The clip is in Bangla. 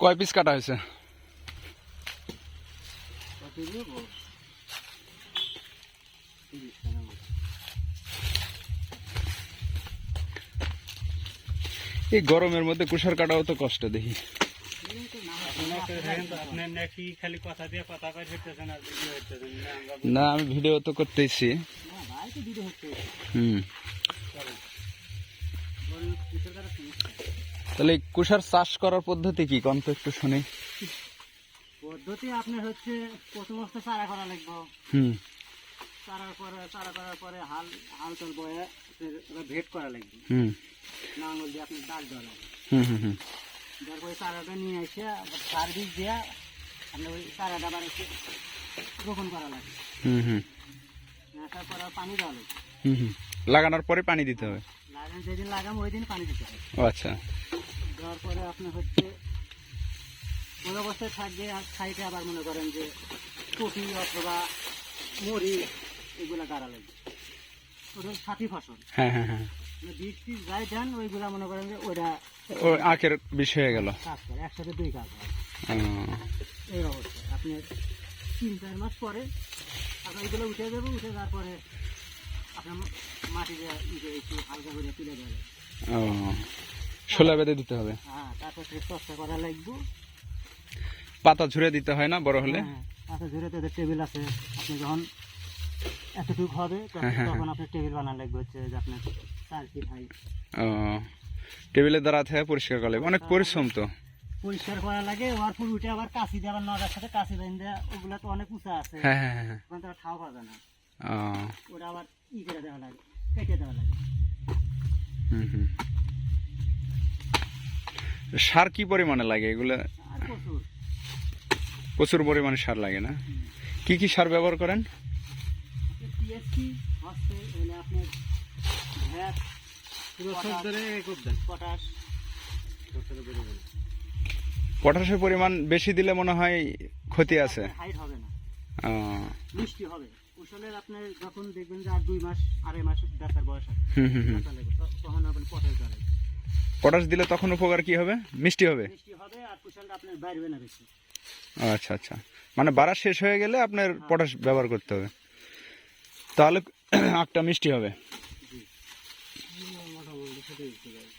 কয় পিস কাটা হয়েছে? এই গরমের মধ্যে কুষার কাটাও তো কষ্ট, দেখি। না, আমি ভিডিও তো করতেছি। হুম। তাহলে কুষার চাষ করার পদ্ধতি কি? কোন তো একটু শুনি। পদ্ধতি আপনার হচ্ছে প্রথম অবস্থা চারা করা লাগবে। হুম। চারা করে চারা করার পরে হাল হাল চল বয়ে ভেট করা লাগবে। হুম। নাঙ্গল দিয়ে আপনার দাগ দেওয়া লাগবে। হুম হুম হুম। তারপরে চারাটা নিয়ে এসে সার বীজ দিয়ে আপনার ওই চারাটা আবার রোপণ করা লাগে হুম হুম। তারপরে পানি দেওয়া লাগবে। হুম হুম। লাগানোর পরে পানি দিতে হবে। লাগান যেদিন লাগাম ওই দিন পানি দিতে হবে। ও আচ্ছা। দেওয়ার পরে আপনার হচ্ছে ওই অবস্থায় থাকবে আর সাইডে আবার মনে করেন যে কপি অথবা মরি এগুলো গাড়া লাগবে। ওটা সাথী ফসল। হ্যাঁ হ্যাঁ হ্যাঁ। মানে বীজ টিজ যাই ওইগুলা মনে করেন যে ওইটা আখের হয়ে গেল। কাজ করে একসাথে দুই কাজ হয়। এই অবস্থা। আপনি তিন চার মাস পরে আপনার এগুলো উঠে যাবে উঠে যাওয়ার পরে আপনার মাটি দিয়ে ইয়ে একটু হালকা করে তুলে দেবে ও। শোলা বেঁধে দিতে হবে। হ্যাঁ তারপর সে চর্চা করা লাগবে। পাতা ঝুরে দিতে হয় না বড় হলে? হ্যাঁ, আচ্ছা তাদের টেবিল আছে। আপনি যখন এতটুকু হবে তখন- হ্যাঁ, হ্যাঁ, আপনার টেবিল বানানো লাগবে হচ্ছে যে আপনার চার ফিট পরিষ্কার করলে অনেক পরিশ্রম তো। পরিষ্কার করা লাগে পর উঠে আবার কাশি দিয়ে আবার নজার সাথে কাশি বেঁধে দেওয়া ওগুলা তো অনেক উঁচা আছে। হ্যাঁ হ্যাঁ হ্যাঁ ওখান থেকে খাওয়া পাবে না। ও। ওটা আবার ই করে দেওয়া লাগে কেটে দেওয়া লাগে। হুম হুম। সার কি পরিমাণে লাগে? এগুলো আর প্রচুর। প্রচুর পরিমাণে সার লাগে না? কি কি সার ব্যবহার করেন? পটাশ পটাশের পরিমাণ বেশি দিলে মনে হয় ক্ষতি আছে। না। মিষ্টি হবে। কুশলের আপনার যখন দেখবেন যে আর দুই মাস আড়াই মাস বেচার বয়স আছে তখন আপনি পটাশ। পটাশ দিলে তখন উপকার কি হবে? মিষ্টি হবে? আচ্ছা আচ্ছা। মানে বাড়া শেষ হয়ে গেলে আপনার পটাশ ব্যবহার করতে হবে। তাহলে আখটা মিষ্টি হবে।